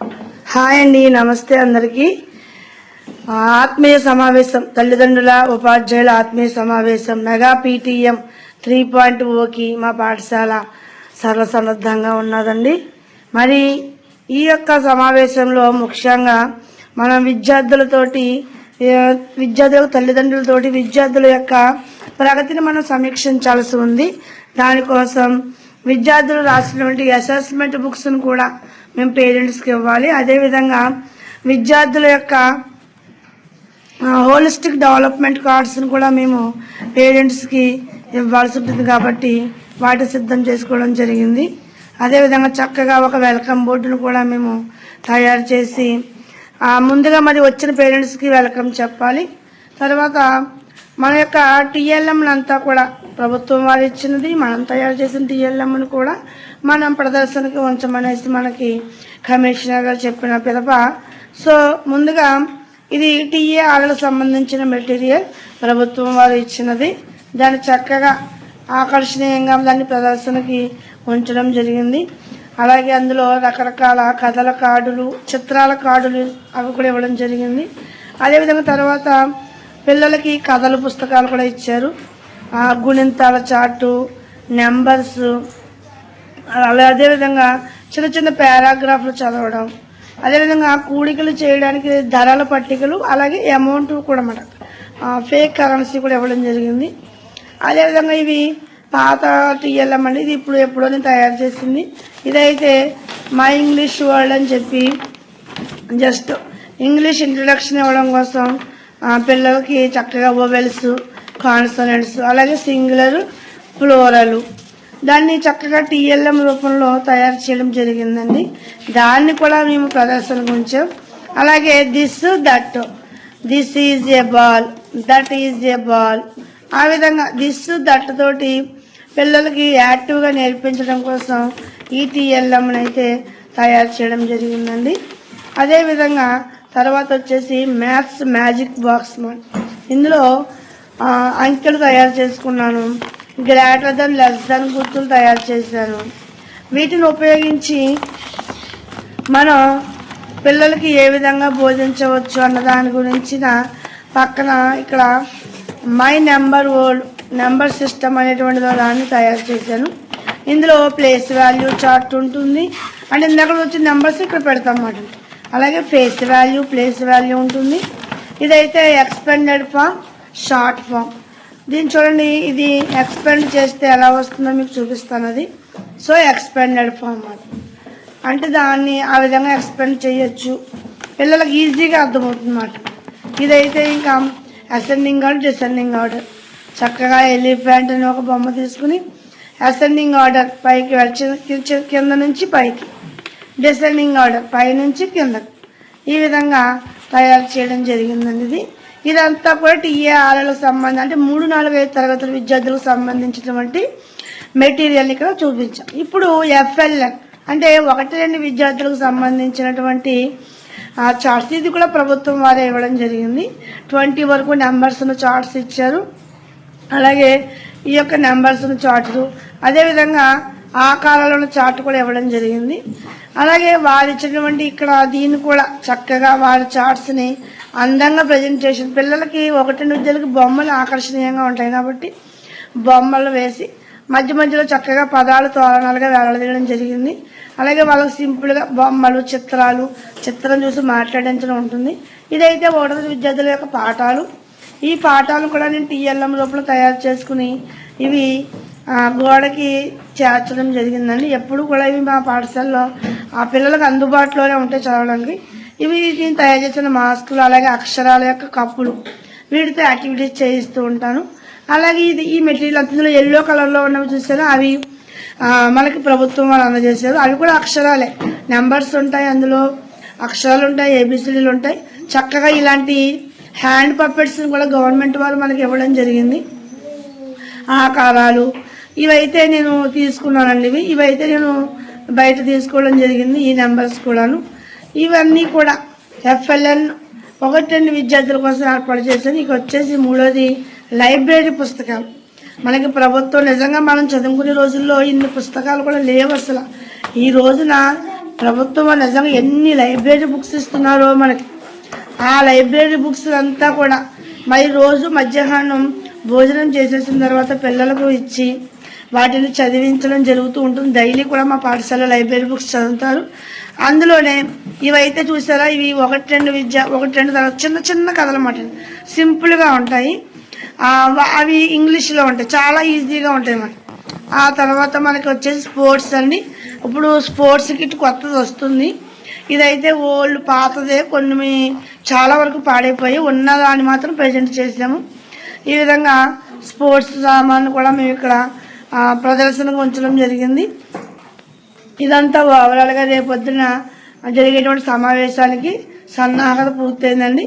Hi అండి నమస్తే అందరికీ. ఆత్మీయ సమావేశం తల్లిదండ్రుల ఉపాధ్యాయుల ఆత్మీయ సమావేశం మెగా పీటీఎం త్రీ పాయింట్ ఓకి మా పాఠశాల సర్వసన్నద్ధంగా ఉన్నదండి. మరి ఈ యొక్క సమావేశంలో ముఖ్యంగా మనం విద్యార్థులతోటి విద్యార్థుల తల్లిదండ్రులతోటి విద్యార్థుల యొక్క ప్రగతిని మనం సమీక్షించాల్సి ఉంది. దానికోసం విద్యార్థులు రాసినటువంటి అసెస్మెంట్ బుక్స్ను కూడా మేము పేరెంట్స్కి ఇవ్వాలి. అదేవిధంగా విద్యార్థుల యొక్క హోలిస్టిక్ డెవలప్మెంట్ కార్డ్స్ని కూడా మేము పేరెంట్స్కి ఇవ్వాల్సి ఉంటుంది కాబట్టి వాటి సిద్ధం చేసుకోవడం జరిగింది. అదేవిధంగా చక్కగా ఒక వెల్కమ్ బోర్డును కూడా మేము తయారు చేసి ముందుగా మరి వచ్చిన పేరెంట్స్కి వెల్కమ్ చెప్పాలి. తర్వాత మన యొక్క టీఎల్ఎంనంతా కూడా ప్రభుత్వం వారు ఇచ్చినది మనం తయారు చేసిన టీఎల్ఎంను కూడా మనం ప్రదర్శనకి ఉంచమనేసి మనకి కమిషనర్ గారు చెప్పిన పిదప. సో ముందుగా ఇది టీఏ ఆలకు సంబంధించిన మెటీరియల్ ప్రభుత్వం వారు ఇచ్చినది. దాన్ని చక్కగా ఆకర్షణీయంగా దాన్ని ప్రదర్శనకి ఉంచడం జరిగింది. అలాగే అందులో రకరకాల కథల కార్డులు చిత్రాల కార్డులు అవి కూడా ఇవ్వడం జరిగింది. అదేవిధంగా తర్వాత పిల్లలకి కథల పుస్తకాలు కూడా ఇచ్చారు. గుణింతాల చార్టు నెంబర్స్ అలా అదేవిధంగా చిన్న చిన్న పారాగ్రాఫ్లు చదవడం. అదేవిధంగా కూడికలు చేయడానికి ధరల పట్టికలు అలాగే అమౌంట్ కూడా అన్నమాట. ఫేక్ కరెన్సీ కూడా ఇవ్వడం జరిగింది. అదేవిధంగా ఇవి పాత టీఎల్ఎం అండి ఇది ఇప్పుడు ఎప్పుడో తయారు చేసింది. ఇదైతే మై ఇంగ్లీష్ వరల్డ్ అని చెప్పి జస్ట్ ఇంగ్లీష్ ఇంట్రడక్షన్ ఇవ్వడం కోసం పిల్లలకి చక్కగా ఓవెల్స్ కాన్సనెంట్స్ అలాగే సింగులర్ ఫ్లోరలు. దాన్ని చక్కగా టీఎల్ఎం రూపంలో తయారు చేయడం జరిగిందండి. దాన్ని కూడా మేము ప్రదర్శనకు ఉంచాం అలాగే this that this is a ball that is a ball. ఆ విధంగా దిస్ దట్ తోటి పిల్లలకి యాక్టివ్గా నేర్పించడం కోసం ఈ టీఎల్ఎంని అయితే తయారు చేయడం జరిగిందండి. అదేవిధంగా తర్వాత వచ్చేసి మ్యాథ్స్ మ్యాజిక్ బాక్స్ ఇందులో అంకెలు తయారు చేసుకున్నాను. గ్రేటర్ దెన్ లెస్ దెన్ గుర్తులు తయారు చేశాను. వీటిని ఉపయోగించి మనం పిల్లలకి ఏ విధంగా బోధించవచ్చు అన్న దాని గురించిన పక్కన ఇక్కడ my number old number system అనేటువంటి దాన్ని తయారు చేశాను. ఇందులో ప్లేస్ వాల్యూ చార్ట్ ఉంటుంది. అంటే ఇందాక వచ్చిన నెంబర్స్ ఇక్కడ పెడతాం అన్నమాట అలాగే ఫేస్ వాల్యూ ప్లేస్ వాల్యూ ఉంటుంది. ఇదైతే ఎక్స్పెండెడ్ ఫామ్ షార్ట్ ఫామ్. దీన్ని చూడండి ఇది ఎక్స్పెండ్ చేస్తే ఎలా వస్తుందో మీకు చూపిస్తాను అది. సో ఎక్స్పెండెడ్ ఫామ్ అది. అంటే దాన్ని ఆ విధంగా ఎక్స్పెండ్ చేయొచ్చు. పిల్లలకు ఈజీగా అర్థమవుతుంది అన్నమాట ఇదైతే ఇంకా అసెండింగ్ ఆర్డర్ డిసెండింగ్ ఆర్డర్ చక్కగా ఎలిఫెంట్ అని ఒక బొమ్మ తీసుకుని అసెండింగ్ ఆర్డర్ పైకి కింద- కింద నుంచి పైకి. డిసెండింగ్ ఆర్డర్ పై నుంచి కిందకి. ఈ విధంగా తయారు చేయడం జరిగిందండి ఇది. ఇదంతా కూడా టీఏఆర్ఎలకు సంబంధం. అంటే మూడు నాలుగు ఐదు తరగతుల విద్యార్థులకు సంబంధించినటువంటి మెటీరియల్ని ఇక్కడ చూపించాం. ఇప్పుడు ఎఫ్ఎల్ఎన్ అంటే ఒకటి రెండు విద్యార్థులకు సంబంధించినటువంటి ఆ చార్ట్స్ ఇది కూడా ప్రభుత్వం వారే ఇవ్వడం జరిగింది. ట్వంటీ వరకు నెంబర్స్ను చార్ట్స్ ఇచ్చారు. అలాగే ఈ యొక్క నెంబర్స్ను చార్ట్లు అదేవిధంగా ఆకారాలను చార్ట్ కూడా ఇవ్వడం జరిగింది. అలాగే వారు ఇచ్చినటువంటి ఇక్కడ దీన్ని కూడా చక్కగా వారి చార్ట్స్ని అందంగా ప్రజెంటేషన్ పిల్లలకి ఒకటి రెండు విద్యలకి బొమ్మలు ఆకర్షణీయంగా ఉంటాయి కాబట్టి బొమ్మలు వేసి మధ్య మధ్యలో చక్కగా పదాలు తోరణాలుగా వేలాడదీయడం జరిగింది. అలాగే వాళ్ళకి సింపుల్గా బొమ్మలు చిత్రాలు చిత్రం చూసి మాట్లాడించడం ఉంటుంది. ఇదైతే ఒకటో విద్యార్థుల యొక్క పాఠాలు. ఈ పాఠాలు కూడా నేను టీఎల్ఎం రూపంలో తయారు చేసుకుని ఇవి గోడకి చేర్చడం జరిగిందండి. ఎప్పుడు కూడా ఇవి మా పాఠశాలలో ఆ పిల్లలకు అందుబాటులోనే ఉంటాయి చదవడానికి ఇవి నేను తయారు చేసిన మాస్కులు అలాగే అక్షరాల యొక్క కప్పులు. వీటితో యాక్టివిటీస్ చేయిస్తూ ఉంటాను. అలాగే ఇది ఈ మెటీరియల్ అందులో ఎల్లో కలర్లో ఉన్నవి చూసారా అవి మనకి ప్రభుత్వం వాళ్ళు అందజేశారు. అవి కూడా అక్షరాలే. నెంబర్స్ ఉంటాయి అందులో. అక్షరాలు ఉంటాయి ఏబిసిడీలు ఉంటాయి. చక్కగా ఇలాంటి హ్యాండ్ పప్పెట్స్ని కూడా గవర్నమెంట్ వాళ్ళు మనకి ఇవ్వడం జరిగింది. ఆకారాలు. ఇవైతే నేను తీసుకున్నానండి ఇవి. ఇవైతే నేను బయట తీసుకోవడం జరిగింది ఈ నెంబర్స్ కూడాను. ఇవన్నీ కూడా ఎఫ్ఎల్ఎన్ ఒకటి రెండు విద్యార్థుల కోసం ఏర్పాటు చేశాను ఇక వచ్చేసి మూడోది లైబ్రరీ పుస్తకాలు. మనకి ప్రభుత్వం నిజంగా మనం చదువుకునే రోజుల్లో ఇన్ని పుస్తకాలు కూడా లేవు అసలు. ఈ రోజున ప్రభుత్వం నిజంగా ఎన్ని లైబ్రరీ బుక్స్ ఇస్తున్నారో మనకి. ఆ లైబ్రరీ బుక్స్ అంతా కూడా మరి రోజు మధ్యాహ్నం భోజనం చేసేసిన తర్వాత పిల్లలకు ఇచ్చి వాటిని చదివించడం జరుగుతూ ఉంటుంది. డైలీ కూడా మా పాఠశాల లైబ్రరీ బుక్స్ చదువుతారు. అందులోనే ఇవైతే చూసారా? ఇవి ఒకటి రెండు విద్య ఒకటి రెండు తర్వాత చిన్న చిన్న కథలు అన్నమాట. సింపుల్గా ఉంటాయి. అవి ఇంగ్లీష్లో ఉంటాయి. చాలా ఈజీగా ఉంటాయి అన్నమాట. ఆ తర్వాత మనకి వచ్చేసి స్పోర్ట్స్ అండి. ఇప్పుడు స్పోర్ట్స్ కిట్ కొత్తది వస్తుంది. ఇదైతే ఓల్డ్ పాతదే. కొన్ని చాలా వరకు పాడైపోయి ఉన్న దాన్ని మాత్రం ప్రజెంట్ చేసాము. ఈ విధంగా స్పోర్ట్స్ సామాన్లు కూడా మేము ఇక్కడ ప్రదర్శనకు ఉంచడం జరిగింది. ఇదంతా ఓవరాల్గా రేపొద్దున జరిగేటువంటి సమావేశానికి సన్నాహత పూర్తయిందండి.